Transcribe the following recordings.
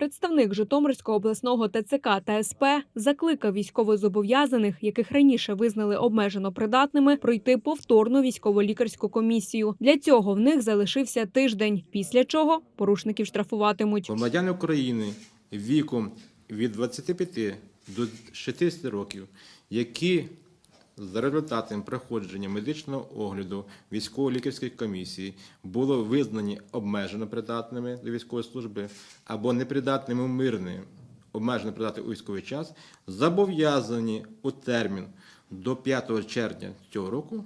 Представник Житомирського обласного ТЦК та СП закликав військовозобов'язаних, яких раніше визнали обмежено придатними, пройти повторну військово-лікарську комісію. Для цього в них залишився тиждень, після чого порушників штрафуватимуть. Громадяни України віком від 25 до 60 років, які за результатом проходження медичного огляду військово-лікарської комісії було визнані обмежено придатними до військової служби або непридатними мирним, обмежено придатними у військовий час, зобов'язані у термін до 5 червня цього року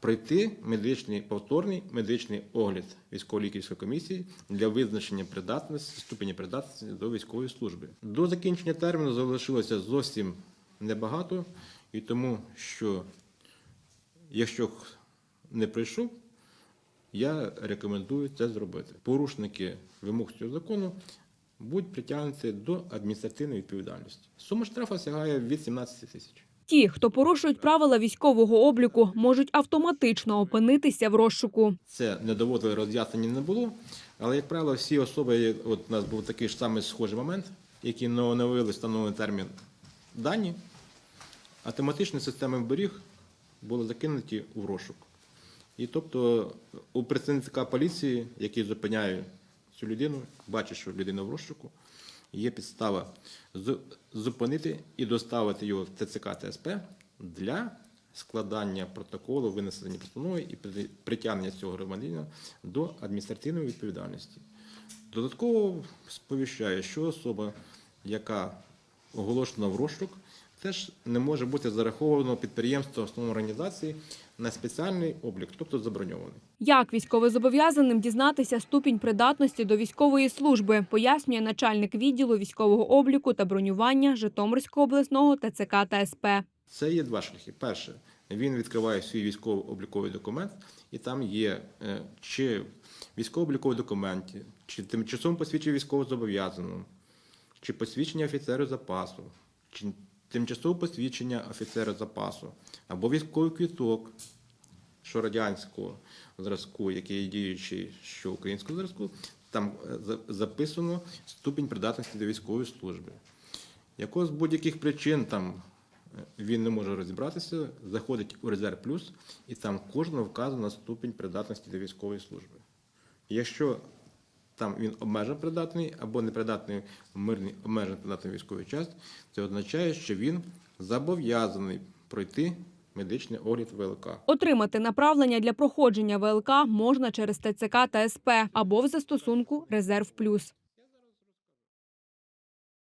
пройти медичний повторний медичний огляд військово-лікарської комісії для визначення придатності ступені придатності до військової служби. До закінчення терміну залишилося зовсім небагато, і тому що якщо не прийшов, я рекомендую це зробити. Порушники вимог цього закону будуть притягнуті до адміністративної відповідальності. Сума штрафу сягає від 17 тисяч. Ті, хто порушують правила військового обліку, можуть автоматично опинитися в розшуку. Це не доводили роз'яснення не було. Але, як правило, всі особи, от у нас був такий ж самий схожий момент, які не оновили встановлений термін дані, автоматично системи беріг були закинуті в розшук. І тобто у представника поліції, який зупиняє цю людину, бачить, що людина в розшуку, є підстава зупинити і доставити його в ТЦК та СП для складання протоколу, винесення постанови і притягнення цього громадянина до адміністративної відповідальності. Додатково сповіщає, що особа, яка оголошена в розшук, теж не може бути зараховано підприємство основної організації на спеціальний облік, тобто заброньований. Як військовозобов'язаним дізнатися ступінь придатності до військової служби, пояснює начальник відділу військового обліку та бронювання Житомирського обласного ТЦК та СП. Це є два шляхи. Перше, він відкриває свій військово-обліковий документ, і там є е, чи військово-обліковий документ, чи тимчасово посвідчення військовозобов'язаного, чи посвідчення офіцера запасу, чи тимчасове посвідчення офіцера запасу, або військовий квіток, що радянського зразку, який є діючий, що українського зразку, там е, записано ступінь придатності до військової служби. Якого з будь-яких причин там е, він не може розібратися, заходить у резерв плюс, і там кожного вказано ступінь придатності до військової служби. Якщо там він обмежено придатний або непридатний мирний обмежено придатний військовий час, це означає, що він зобов'язаний пройти медичний огляд ВЛК. Отримати направлення для проходження ВЛК можна через ТЦК та СП або в застосунку Резерв Плюс.